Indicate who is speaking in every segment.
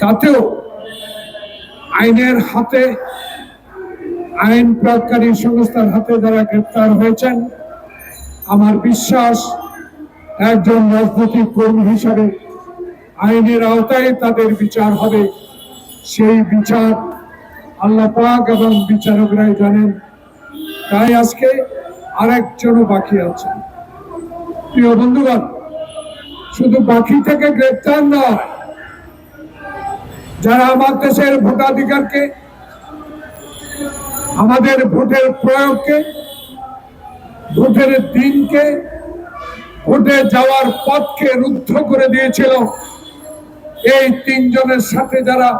Speaker 1: তাতেও আইনের হাতে, আইন প্রয়োগকারী সংস্থার হাতে যারা গ্রেপ্তার হয়েছেন, আমার বিশ্বাস একজন রাজনৈতিক কর্মী হিসাবে আইনের আওতায় তাদের বিচার হবে। সেই বিচার আল্লাহ পাক এবং বিচারকরাই জানেন। তাই আজকে আরেকজনও বাকি আছে প্রিয় বন্ধুগণ, শুধু বাকি থেকে গ্রেপ্তার নয় যারা আমার দেশের ভোটাধিকারকে, আমাদের ভোটের প্রয়োগকে, ভোটের দিনকে, ভোটে যাওয়ার পথকে রুদ্ধ করে দিয়েছিল, এই তিনজনের সাথে যারা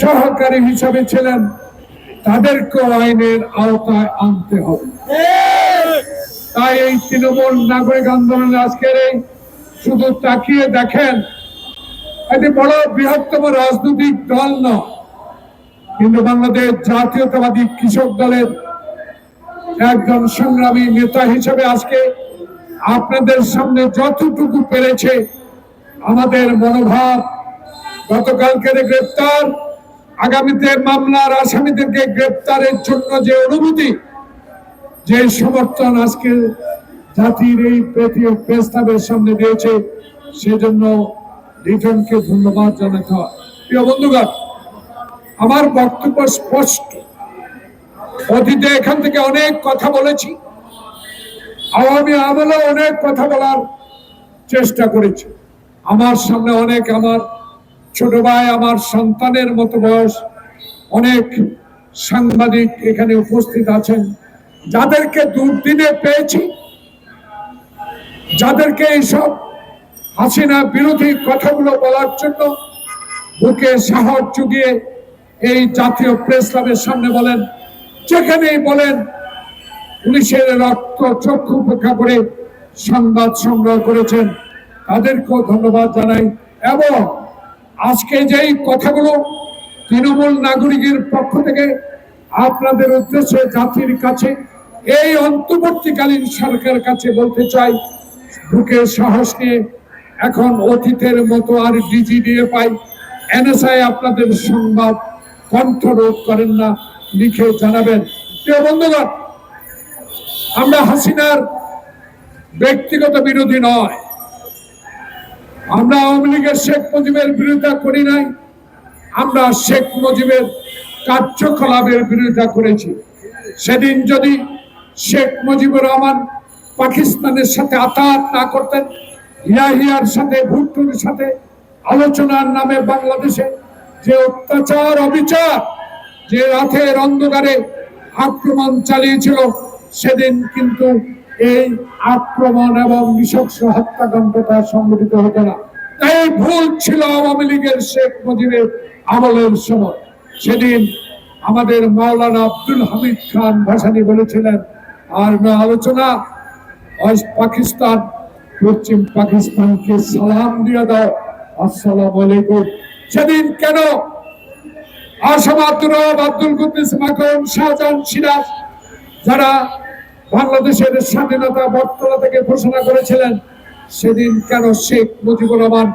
Speaker 1: সহকারী হিসাবে ছিলেন, তাদেরকেও আইনের আওতায় আনতে হবে। তাই এই তৃণমূল নাগরিক আন্দোলনের আজকের এই শুধু তাকিয়ে দেখেন এটি বড় বৃহত্তম রাজনৈতিক দল নয়। কিন্তু বাংলাদেশ জাতীয়তাবাদী কৃষক দলের একজন সংগ্রামী নেতা হিসেবে আজকে আপনাদের সামনে যতটুকু পেরেছে আমাদের মনোভাব গতকালকের গ্রেপ্তার, আগামীতে মামলার আসামিদেরকে গ্রেপ্তারের জন্য যে অনুভূতি যে সমর্থন আজকে জাতির এই প্রস্তাবের সামনে দিয়েছে, সেজন্য লিটনকে ধন্যবাদ জানাতে হয়। প্রিয় বন্ধুগণ, আমার বক্তব্য স্পষ্ট। অতীতে এখান থেকে অনেক কথা বলেছি। আওয়ামী আমলে অনেক কথা বলার চেষ্টা করেছি। আমার সামনে অনেক আমার ছোট ভাই, আমার সন্তানের মতো বয়স অনেক সাংবাদিক এখানে উপস্থিত আছেন। যাদেরকে দুর্দিনে পেয়েছি, যাদেরকে এইসব হাসিনা বিরোধী কথাগুলো বলার জন্য বুকে সাহস জুগিয়ে এই জাতীয় প্রেস ক্লাবের সামনে বলেন, যেখানেই বলেন, পুলিশের রক্ত চক্ষু উপেক্ষা করে সংবাদ সংগ্রহ করেছেন। তাদেরকেও ধন্যবাদ জানাই। এবং আজকে যেই কথাগুলো তৃণমূল নাগরিকের পক্ষ থেকে আপনাদের উদ্দেশ্যে জাতির কাছে, এই অন্তর্বর্তীকালীন সরকারের কাছে বলতে চাই, বুকে সাহস নিয়ে এখন অতীতের মতো আর ডিজি দিয়ে পাই। এনএসআই আপনাদের সংবাদ কণ্ঠরোধ করেন না, লিখে জানাবেন। প্রিয় বন্ধুগণ, আমরা হাসিনার ব্যক্তিগত বিরোধী নয়। আমরা আওয়ামী লীগের শেখ মুজিবের বিরোধিতা করি নাই। আমরা শেখ মুজিবের কার্যকলাপের বিরোধিতা করেছি। সেদিন যদি শেখ মুজিবুর রহমান পাকিস্তানের সাথে আতাত না করতেন হিয়াহিয়ার সাথে, ভুট্টুর সাথে, আলোচনার নামে বাংলাদেশে যে অত্যাচার, অবিচার, যে রাতের অন্ধকারে আক্রমণ চালিয়েছিল, সেদিন কিন্তু এই আক্রমণ এবং নৃশংস হত্যাকাণ্ডটা সংঘটিত হতো না। তাই ভুল ছিল আওয়ামী লীগের শেখ মুজিবের আমলের সময়। সেদিন আমাদের মাওলানা আব্দুল হামিদ খান ভাসানি বলেছিলেন, আর না আলোচনা পাকিস্তান পশ্চিম পাকিস্তানকে সালাম দিয়ে দাও। আসসালাম আলাইকুম। সেদিন কেন? আব্দুল সিরাজ, যারা বাংলাদেশের স্বাধীনতা বর্তলা থেকে ঘোষণা করেছিলেন, সেদিন কেন শেখ মুজিবুর রহমান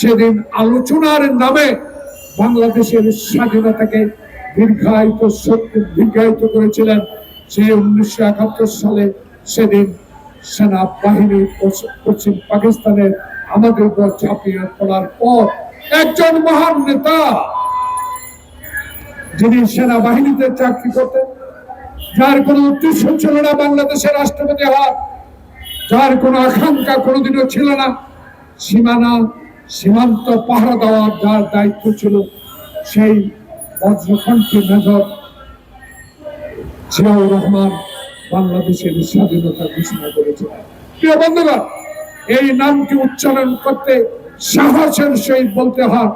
Speaker 1: সেদিন আলোচনার নামে বাংলাদেশের স্বাধীনতাকে দীর্ঘায়িত দীর্ঘায়িত করেছিলেন? সে উনিশশো একাত্তর সালে সেদিন সেনাবাহিনী পশ্চিম পাকিস্তানের আমাদের উপর ঝাঁপিয়ে পড়ার পর একজন মহান নেতা, যিনি সেনাবাহিনীতে চাকরি করতেন, যার কোনো উদ্দেশ্য ছিল না বাংলাদেশের রাষ্ট্রপতি হওয়ার, যার কোনো আকাঙ্ক্ষা কোনোদিনও ছিল না, সীমানা, সীমান্ত পাহারা দেওয়ার যার দায়িত্ব ছিল সেই বজ্রকণ্ঠী মেজর জিয়াউর রহমান। বাংলাদেশের স্বাধীনতা ঘোষণা করেছে। প্রিয় বন্ধুরা এই নামটি উচ্চারণ করতে সাহসের সহিত বলতে হয়।